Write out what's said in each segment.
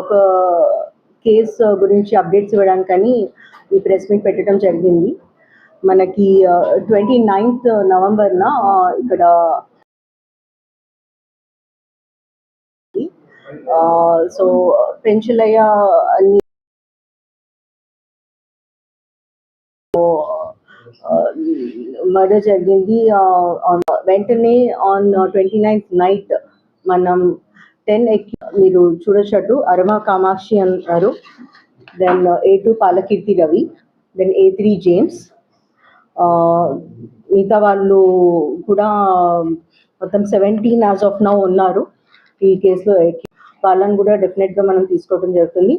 ఒక కేసు గురించి అప్డేట్స్ ఇవ్వడానికని ఈ ప్రెస్ మీట్ పెట్టడం జరిగింది. మనకి ట్వంటీ నైన్త్ నవంబర్న ఇక్కడ సో పెంచులయ్య అని మర్డర్ జరిగింది వెంటనే ఆన్ ట్వంటీ నైన్త్ నైట్ మనం టెన్ ఎక్కి మీరు చూడొచ్చు అరమ కామాక్షి అన్నారు. Then A two Palakeerthi Ravi. Then A three James మిగతా వాళ్ళు కూడా um, మొత్తం సెవెంటీన్ యాజ్ ఆఫ్ నౌ ఉన్నారు. ఈ కేసులో ఎక్కి వాళ్ళని కూడా డెఫినెట్గా మనం తీసుకోవడం జరుగుతుంది.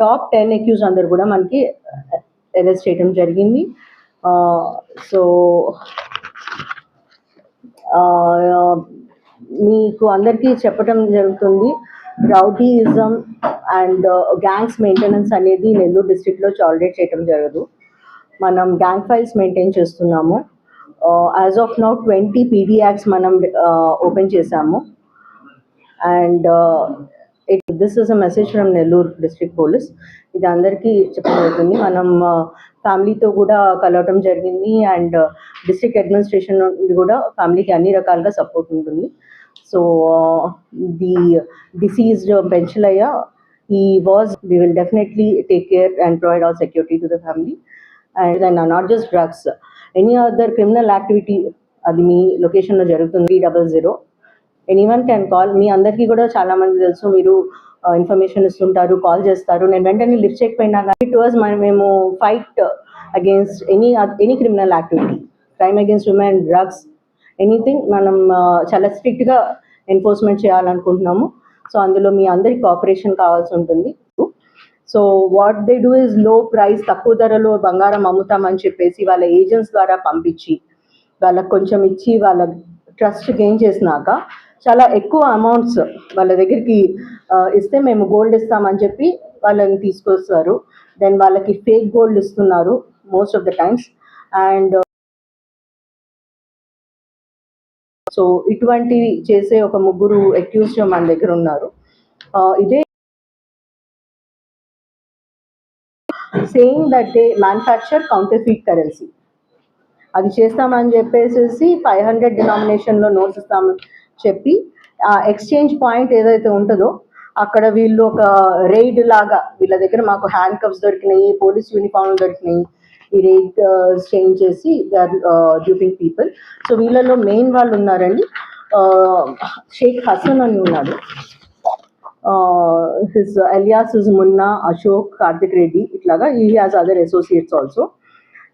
టాప్ టెన్ ఎక్యూస్ అందరు కూడా మనకి uh, అరెస్ట్ చేయడం జరిగింది. Uh, సో uh, మీకు అందరికీ చెప్పడం జరుగుతుంది. రౌడీయిజం అండ్ గ్యాంగ్స్ మెయింటెనెన్స్ అనేది నెల్లూరు డిస్ట్రిక్ట్లో టాలరేట్ చేయడం జరగదు. మనం గ్యాంగ్ ఫైల్స్ మెయింటైన్ చేస్తున్నాము. As of now twenty PD acts మనం uh, ఓపెన్ చేశాము. And it this is a message from Nellore district police ఇది అందరికీ చెప్పబడుతుంది. మనం ఫ్యామిలీతో కూడా కలవటం జరిగింది. అండ్ డిస్ట్రిక్ట్ అడ్మినిస్ట్రేషన్ నుండి కూడా ఫ్యామిలీకి అన్ని రకాలుగా సపోర్ట్ ఉంటుంది. సో ది డిసీజ్డ్ పెంచలయ్య ఈ was we will definitely take care and provide all security to the family. And then not just drugs any other criminal activity అది మీ లొకేషన్లో జరుగుతుంది. Double zero. Anyone can call మీ అందరికీ కూడా చాలా మంది తెలుసు. మీరు ఇన్ఫర్మేషన్ ఇస్తుంటారు కాల్ చేస్తారు. నేను వెంటనే లిఫ్ట్ చేయకపోయినా కానీ టు మై మేము fight against any any criminal activity crime against women drugs anything మనం చాలా స్ట్రిక్ట్గా ఎన్ఫోర్స్మెంట్ చేయాలనుకుంటున్నాము. సో అందులో మీ అందరి కోఆపరేషన్ కావాల్సి ఉంటుంది. సో వాట్ దే డూ ఇస్లో ప్రైస్ తక్కువ ధరలో బంగారం అమ్ముతామని చెప్పేసి వాళ్ళ ఏజెంట్స్ ద్వారా పంపించి వాళ్ళకి కొంచెం ఇచ్చి వాళ్ళ ట్రస్ట్ గెయిన్ చేసినాక చాలా ఎక్కువ అమౌంట్స్ వాళ్ళ దగ్గరికి ఇస్తే మేము గోల్డ్ ఇస్తామని చెప్పి వాళ్ళని తీసుకొస్తారు. దెన్ వాళ్ళకి ఫేక్ గోల్డ్ ఇస్తున్నారు most of the times and so ఇటువంటివి చేసే ఒక ముగ్గురు అక్యూజ్డ్ మన దగ్గర ఉన్నారు. ఇదే saying that they manufacture counterfeit currency అది చేస్తామని చెప్పేసి ఫైవ్ హండ్రెడ్ డినామినేషన్లో నోట్స్ ఇస్తాము. చెప్పి ఆ ఎక్స్చేంజ్ పాయింట్ ఏదైతే ఉంటుందో అక్కడ వీళ్ళు ఒక రైడ్ లాగా వీళ్ళ దగ్గర మాకు హ్యాండ్ కప్స్ దొరికినాయి పోలీస్ యూనిఫామ్లు దొరికినాయి. ఈ రైడ్ చేంజ్ చేసి they are duping people so వీళ్ళలో మెయిన్ వాళ్ళు ఉన్నారండి. షేక్ హసన్ అని ఉన్నాడు. His alias is Munna Ashok Karthik Reddy ఇట్లాగా ఈ హ్యాస్ అదర్ అసోసియేట్స్ ఆల్సో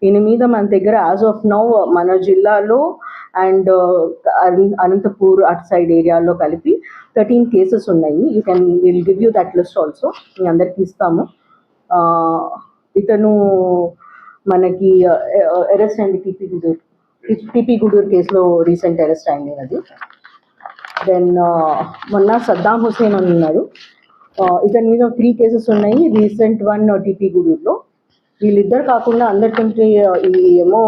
ఈయన మీద మన దగ్గర యాజ్ ఆఫ్ నౌ మన జిల్లాలో అండ్ uh, అనంతపూర్ అటు సైడ్ ఏరియాలో కలిపి థర్టీన్ కేసెస్ ఉన్నాయి. You can will give you that list also. మీ అందరికి ఇస్తాము. ఇతను మనకి uh, uh, అరెస్ట్ అయింది టీపీ గుడూరు టీపీ గుడూరు కేసులో రీసెంట్ అరెస్ట్ అయింది అది. దెన్ మొన్న సద్దాం హుసేన్ అని ఉన్నారు ఇతని మీద త్రీ కేసెస్ ఉన్నాయి. రీసెంట్ వన్ టీపీ గూడూరులో. వీళ్ళిద్దరు కాకుండా అందరికంటే ఈ ఏమో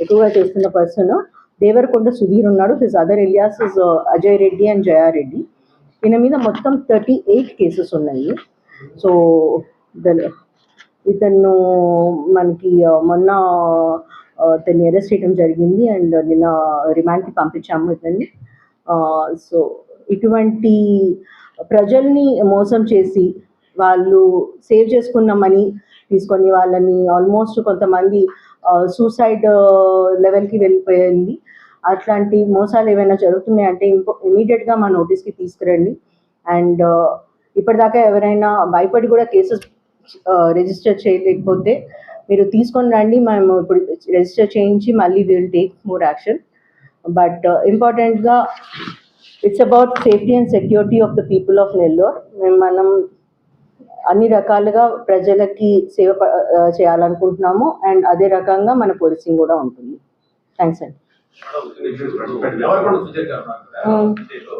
ఎక్కువగా చేస్తున్న పర్సన్ దేవరకొండ సుధీర్ ఉన్నాడు. His other alias is Ajay Reddy and Jayareddy ఈయన మీద మొత్తం థర్టీ ఎయిట్ కేసెస్ ఉన్నాయి సో ఇతను మనకి uh, మొన్న uh, ఇతన్ని అరెస్ట్ చేయడం జరిగింది అండ్ నిన్న రిమాండ్కి పంపించాము ఇతన్ని. Uh, సో ఇటువంటి ప్రజల్ని మోసం చేసి వాళ్ళు సేవ్ చేసుకున్న మనీ తీసుకొని వాళ్ళని ఆల్మోస్ట్ కొంతమంది సూసైడ్ లెవెల్కి వెళ్ళిపోయింది. అట్లాంటి మోసాలు ఏమైనా జరుగుతున్నాయంటే ఇంకో ఇమీడియట్గా మా నోటీస్కి తీసుకురండి. అండ్ ఇప్పటిదాకా ఎవరైనా భయపడి కూడా కేసెస్ రిజిస్టర్ చేయలేకపోతే మీరు తీసుకొని రండి. మేము ఇప్పుడు రిజిస్టర్ చేయించి మళ్ళీ will take more action but ఇంపార్టెంట్గా it's about safety and security of the people of Nellore మేము మనం అన్ని రకాలుగా ప్రజలకి సేవ చేయాలనుకుంటున్నాము. అండ్ అదే రకంగా మన పోలీసింగ్ కూడా ఉంటుంది. థ్యాంక్స్ అండి. ఎవరికొండ సుజయ్ గారు ఉన్నారు కదా, ఉమ్. సుజయ్లో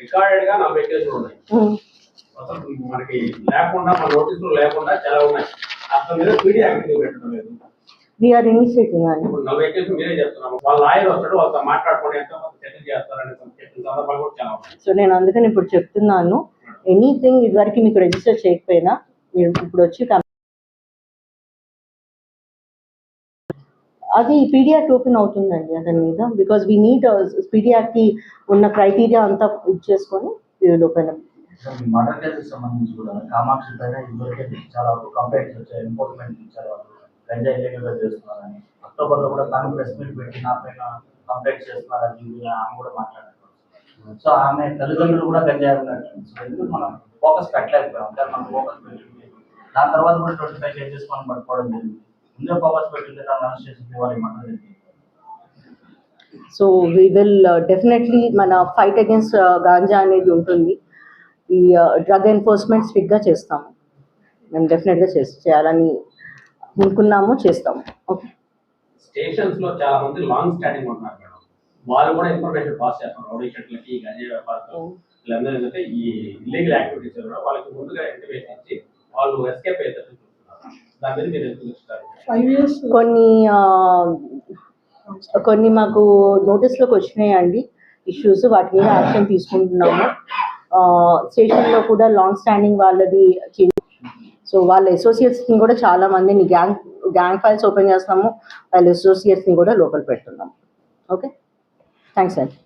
రికార్డెడ్గా నలభై కేసులు ఉన్నాయి ఉమ్. అసలు మనకి లేకుండా మన నోటీసులు లేకుండా చాలా ఉన్నాయి అసలు మీద పీడీ యాక్టివ్ పెట్టడం లేదు వీఆర్ ఇనిషియేటింగ్ అండి ఇప్పుడు నలభై కేసులు మీరే చెప్తున్నాము వాళ్ళ లాయర్ వస్తాడు వాళ్ళతో మాట్లాడుకోండి ఎంతో కొంత సెటిల్ చేస్తారని చెప్పిన సందర్భాలు కూడా చాలా ఉన్నాయి. సో నేను అందుకని ఇప్పుడు చెప్తున్నాను. ఎనీథింగ్ ఇదివరకు మీకు రిజిస్టర్ చేయకపోయినా మీరు ఇప్పుడు వచ్చి అది పీడియాక్ ఓపెన్ అవుతుందండి అతని మీద బికాస్ వీ నీడ్ పీడియాక్కి ఉన్న క్రైటీరియా అంతా ఇచ్చేసుకొని వీళ్ళు ఓపెన్ మర్డర్ కేసుకి సంబంధించి కూడా కామాక్షి పైన ఇదివరకే చాలా కంప్లైంట్స్ వచ్చాయి ఎన్ఫోర్స్మెంట్ ఇచ్చారు వాళ్ళు గంజాయి ఇల్లీగల్గా చేస్తున్నారని. అక్టోబర్లో కూడా తను ప్రెస్ మీట్ పెట్టి నా పైన కంప్లైంట్ చేస్తున్నారని చెప్పి ఆమె కూడా మాట్లాడారు. సో ఆమె తల్లిదండ్రులు కూడా గంజాయి ఉన్నట్టు సో ఎందుకు మనం ఫోకస్ పెట్టలేకపోయాం? కానీ మనం ఫోకస్ పెట్టింది దాని తర్వాత కూడా ట్వంటీ ఫైవ్ కేజెస్ మనం పట్టుకోవడం జరిగింది. ముందే ఫోకస్ పెట్టింది తను అరెస్ట్ చేసి ఇవ్వాలి మర్డర్ జరిగింది సో వీ విల్ డెఫినెట్లీ మన ఫైట్ అగేన్స్ట్ గాంజా అనేది ఉంటుంది. ఈ డ్రగ్ ఎన్ఫోర్స్మెంట్ స్ట్రిక్ట్గా చేస్తాము. మేము డెఫినెట్గా చేసి చేయాలని అనుకున్నాము చేస్తాము. ఓకే స్టేషన్స్లో చాలా మంది లాంగ్ స్టాండింగ్ ఉంటున్నారు మేడం. వాళ్ళు కూడా ఇన్ఫర్మేషన్ పాస్ చేస్తారు రౌడీ షెట్లకి గంజాయి వ్యాపారులు వీళ్ళందరూ ఏంటంటే ఈ ఇల్లీగల్ యాక్టివిటీస్ కూడా వాళ్ళకి ముందుగా ఇంటిమేషన్ ఇచ్చి వాళ్ళు ఎస్కేప్ అయితే చూస్తున్నారు. దాని మీద మీరు ఎందుకు కొన్ని కొన్ని మాకు నోటీస్లోకి వచ్చినాయండి ఇష్యూస్ వాటి మీద యాక్షన్ తీసుకుంటున్నాము. స్టేషన్లో కూడా లాంగ్ స్టాండింగ్ వాళ్ళది సో వాళ్ళ అసోసియేట్స్ని కూడా చాలా మందిని గ్యాంగ్ గ్యాంగ్ ఫైల్స్ ఓపెన్ చేస్తాము వాళ్ళ అసోసియేట్స్ని కూడా లోపల పెడుతున్నాము. ఓకే థ్యాంక్స్ అండి